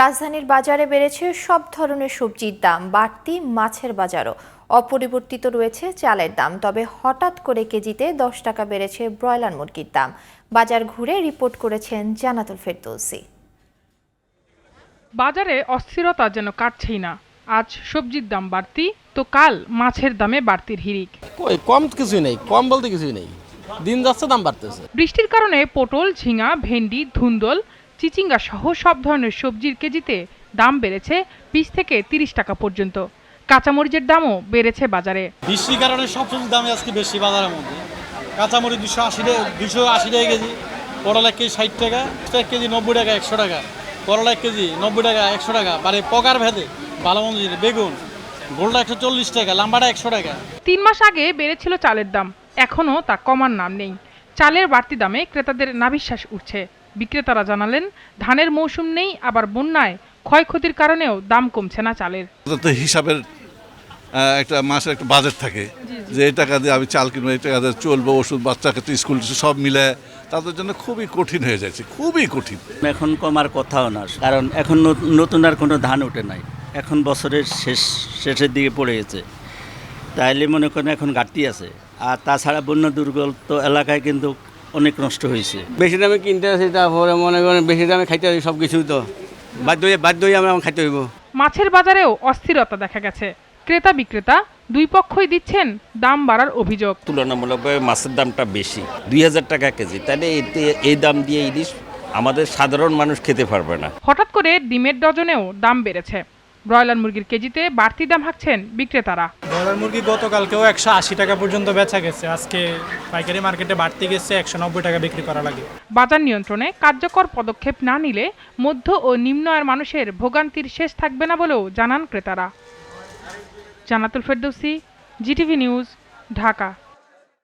রাজধানীর বাজারে বেড়েছে সব ধরনের সবজির দাম বাড়তি মাছের বাজারও। অপরিবর্তিত রয়েছে চালের দাম তবে হঠাৎ করে কেজিতে দশ টাকা বেড়েছে ব্রয়লার মুরগির দাম। বাজার ঘুরে রিপোর্ট করেছেন জানাতুল ফেরদৌসি। বাজারে অস্থিরতা যেন কাটছেই না। আজ সবজির দাম বাড়তি তো কাল মাছের দামে বাড়তির হিড়িক। কই কম কিছুই নেই কম বলতে কিছুই নেই। দিন যাচ্ছে দাম বাড়তেছে। বৃষ্টির কারণে পটল ঝিঙা ভেন্ডি ধুন্দল চিচিঙ্গা সহ সব ধরনের সবজির কেজিতে দাম বেড়েছে বিশ থেকে তিরিশ টাকা পর্যন্ত। কাঁচামরিচের দামও বেড়েছে বাজারে। বৃষ্টির কারণে সব সবজির দামই আজকে বেশি বাজারের মধ্যে। কাঁচামরিচ দুশো আশি টাকা দুশো আশি টাকা কেজি করলা এক কেজি ষাট টাকা এক কেজি নব্বই টাকা একশো টাকা করলা এক কেজি নব্বই টাকা একশো টাকা মানে পকার ভেদে ভালো মন্দ বেগুন গোলটা একশো চল্লিশ টাকা লাম্বাটা একশো টাকা। তিন মাস আগে বেড়েছিল চালের দাম এখনও তা কমার নাম নেই। চালের বাড়তি দামে ক্রেতাদের নাভিশ্বাস উঠছে। বিক্রেতারা জানালেন ধানের মৌসুম নেই আবার বন্যায় ক্ষয়ক্ষতির কারণেও দাম কমছে না চালের। হিসাবের একটা মাসের একটা বাজেট থাকে যে এই টাকা দিয়ে আমি চাল কিনবো এই টাকা দিয়ে চলবো ওষুধ বাচ্চাকে তো স্কুল সব মিলে তাদের জন্য খুবই কঠিন হয়ে যাচ্ছে খুবই কঠিন। এখন কমার কথাও না কারণ এখন নত- নতুন আর কোনো ধান ওঠে নাই। এখন বছরের শেষ শেষের দিকে পড়ে গেছে। তাইলে মনে করেন এখন ঘাটতি আছে। আর তাছাড়া বন্যা দুর্গত এলাকায় কিন্তু অনেক নষ্ট হয়েছে। বেশি দামে কিনতে আসি তারপরে মনে করেন বেশি দামে খাইতে হবে সব কিছুই তো। বাধ্য হয়ে বাধ্য হয়ে আমরা খাইতে হইব। মাছের বাজারেও অস্থিরতা দেখা গেছে। ক্রেতা বিক্রেতা দুই পক্ষই দিচ্ছেন দাম বাড়ার অভিযোগ। তুলনামূলকভাবে মাছের দামটা বেশি। দুই হাজার টাকা কেজি। তাহলে এতে এই দাম দিয়ে ইলিশ আমাদের সাধারণ মানুষ খেতে পারবে না। হঠাৎ করে ডিমের ডজনেও দাম বেড়েছে। ব্রয়লার মুরগির কেজিতে বাড়তি দাম হাঁকছেন বিক্রেতারা। ব্রয়লার মুরগি গতকালকেও একশো আশি টাকা পর্যন্ত বেচা গেছে। আজকে পাইকারি মার্কেটে বাড়তি গেছে একশো নব্বই টাকা বিক্রি করা লাগে। বাজার নিয়ন্ত্রণে কার্যকর পদক্ষেপ না নিলে মধ্য ও নিম্ন আয়ের মানুষের ভোগান্তির শেষ থাকবে না বলেও জানান ক্রেতারা। Jannatul Ferdousi GTV news Dhaka.